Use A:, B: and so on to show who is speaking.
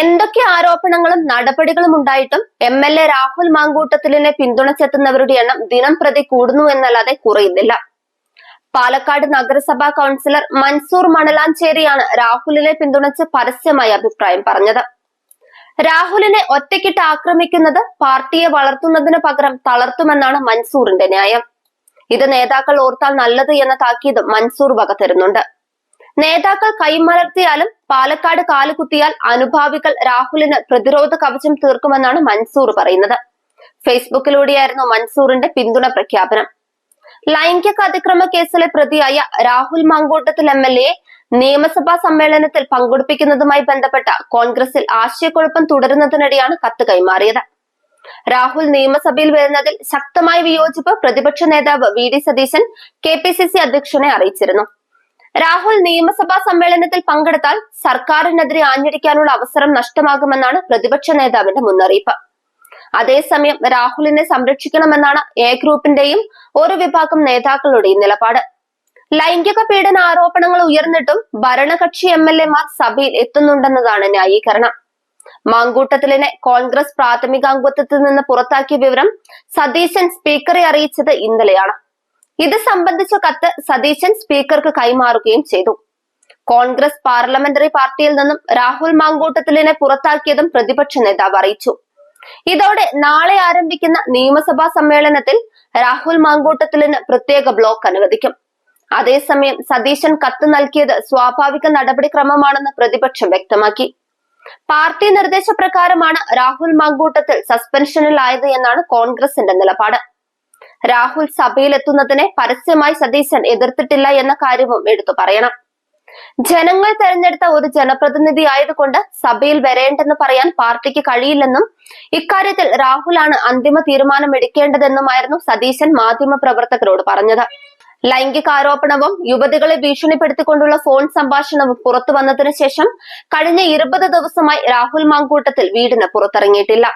A: എന്തൊക്കെ ആരോപണങ്ങളും നടപടികളും ഉണ്ടായിട്ടും എം എൽ എ രാഹുൽ മാങ്കൂട്ടത്തിലിനെ പിന്തുണച്ചെത്തുന്നവരുടെ എണ്ണം ദിനം പ്രതി കൂടുന്നു എന്നല്ലാതെ കുറയുന്നില്ല. പാലക്കാട് നഗരസഭാ കൗൺസിലർ മൻസൂർ മണലാഞ്ചേരിയാണ് രാഹുലിനെ പിന്തുണച്ച് പരസ്യമായി അഭിപ്രായം പറഞ്ഞത്. രാഹുലിനെ ഒറ്റയ്ക്കിട്ട് ആക്രമിക്കുന്നത് പാർട്ടിയെ വളർത്തുന്നതിന് പകരം തളർത്തുമെന്നാണ് മൻസൂറിന്റെ ന്യായം. ഇത് നേതാക്കൾ ഓർത്താൽ നല്ലത് എന്ന താക്കീത് മൻസൂർ വക തരുന്നുണ്ട് നേതാക്കൾ കൈമലർത്തിയാലും പാലക്കാട് കാലുകുത്തിയാൽ അനുഭാവികൾ രാഹുലിന് പ്രതിരോധ കവചം തീർക്കുമെന്നാണ് മൻസൂർ പറയുന്നത്. ഫേസ്ബുക്കിലൂടെയായിരുന്നു മൻസൂറിന്റെ പിന്തുണ പ്രഖ്യാപനം. ലൈംഗിക അതിക്രമ കേസിലെ പ്രതിയായ Rahul Mamkootathil M L A നിയമസഭാ സമ്മേളനത്തിൽ പങ്കെടുപ്പിക്കുന്നതുമായി ബന്ധപ്പെട്ട കോൺഗ്രസിൽ ആശയക്കുഴപ്പം തുടരുന്നതിനിടെയാണ് കത്ത് കൈമാറിയത്. രാഹുൽ നിയമസഭയിൽ വരുന്നതിൽ ശക്തമായ വിയോജിപ്പ് പ്രതിപക്ഷ നേതാവ് V D Satheesan K P C C അധ്യക്ഷനെ അറിയിച്ചിരുന്നു. രാഹുൽ നിയമസഭാ സമ്മേളനത്തിൽ പങ്കെടുത്താൽ സർക്കാരിനെതിരെ ആഞ്ഞടിക്കാനുള്ള അവസരം നഷ്ടമാകുമെന്നാണ് പ്രതിപക്ഷ നേതാവിന്റെ മുന്നറിയിപ്പ്. അതേസമയം രാഹുലിനെ സംരക്ഷിക്കണമെന്നാണ് എ ഗ്രൂപ്പിന്റെയും ഒരു വിഭാഗം നേതാക്കളുടെയും നിലപാട്. ലൈംഗിക പീഡന ആരോപണങ്ങൾ ഉയർന്നിട്ടും ഭരണകക്ഷി എം എൽ എമാർ സഭയിൽ എത്തുന്നുണ്ടെന്നതാണ് ന്യായീകരണം. മാങ്കൂട്ടത്തിലിനെ കോൺഗ്രസ് പ്രാഥമികാംഗത്വത്തിൽ നിന്ന് പുറത്താക്കിയ വിവരം സതീശൻ സ്പീക്കറെ അറിയിച്ചത് ഇന്നലെയാണ്. ഇത് സംബന്ധിച്ച കത്ത് സതീശൻ സ്പീക്കർക്ക് കൈമാറുകയും ചെയ്തു. കോൺഗ്രസ് പാർലമെന്ററി പാർട്ടിയിൽ നിന്നും രാഹുൽ മാങ്കൂട്ടത്തിലിനെ പുറത്താക്കിയതും പ്രതിപക്ഷ നേതാവ് അറിയിച്ചു. ഇതോടെ നാളെ ആരംഭിക്കുന്ന നിയമസഭാ സമ്മേളനത്തിൽ രാഹുൽ മാങ്കൂട്ടത്തിലിന് പ്രത്യേക ബ്ലോക്ക് അനുവദിക്കും. അതേസമയം സതീശൻ കത്ത് നൽകിയത് സ്വാഭാവിക നടപടിക്രമമാണെന്ന് പ്രതിപക്ഷം വ്യക്തമാക്കി. പാർട്ടി നിർദ്ദേശപ്രകാരമാണ് രാഹുൽ മാങ്കൂട്ടത്തിൽ സസ്പെൻഷനിലായത് എന്നാണ് കോൺഗ്രസിന്റെ നിലപാട്. രാഹുൽ സഭയിൽ എത്തുന്നതിനെ പരസ്യമായി സതീശൻ എതിർത്തിട്ടില്ല എന്ന കാര്യവും എടുത്തു പറയണം. ജനങ്ങൾ തെരഞ്ഞെടുത്ത ഒരു ജനപ്രതിനിധി ആയതുകൊണ്ട് സഭയിൽ വരേണ്ടെന്ന് പറയാൻ പാർട്ടിക്ക് കഴിയില്ലെന്നും ഇക്കാര്യത്തിൽ രാഹുലാണ് അന്തിമ തീരുമാനം എടുക്കേണ്ടതെന്നുമായിരുന്നു സതീശൻ മാധ്യമ പ്രവർത്തകരോട് പറഞ്ഞത്. ലൈംഗികാരോപണവും യുവതികളെ ഭീഷണിപ്പെടുത്തിക്കൊണ്ടുള്ള ഫോൺ സംഭാഷണവും പുറത്തു വന്നതിനു ശേഷം കഴിഞ്ഞ ഇരുപത് ദിവസമായി രാഹുൽ മാങ്കൂട്ടത്തിൽ വീടിന് പുറത്തിറങ്ങിയിട്ടില്ല.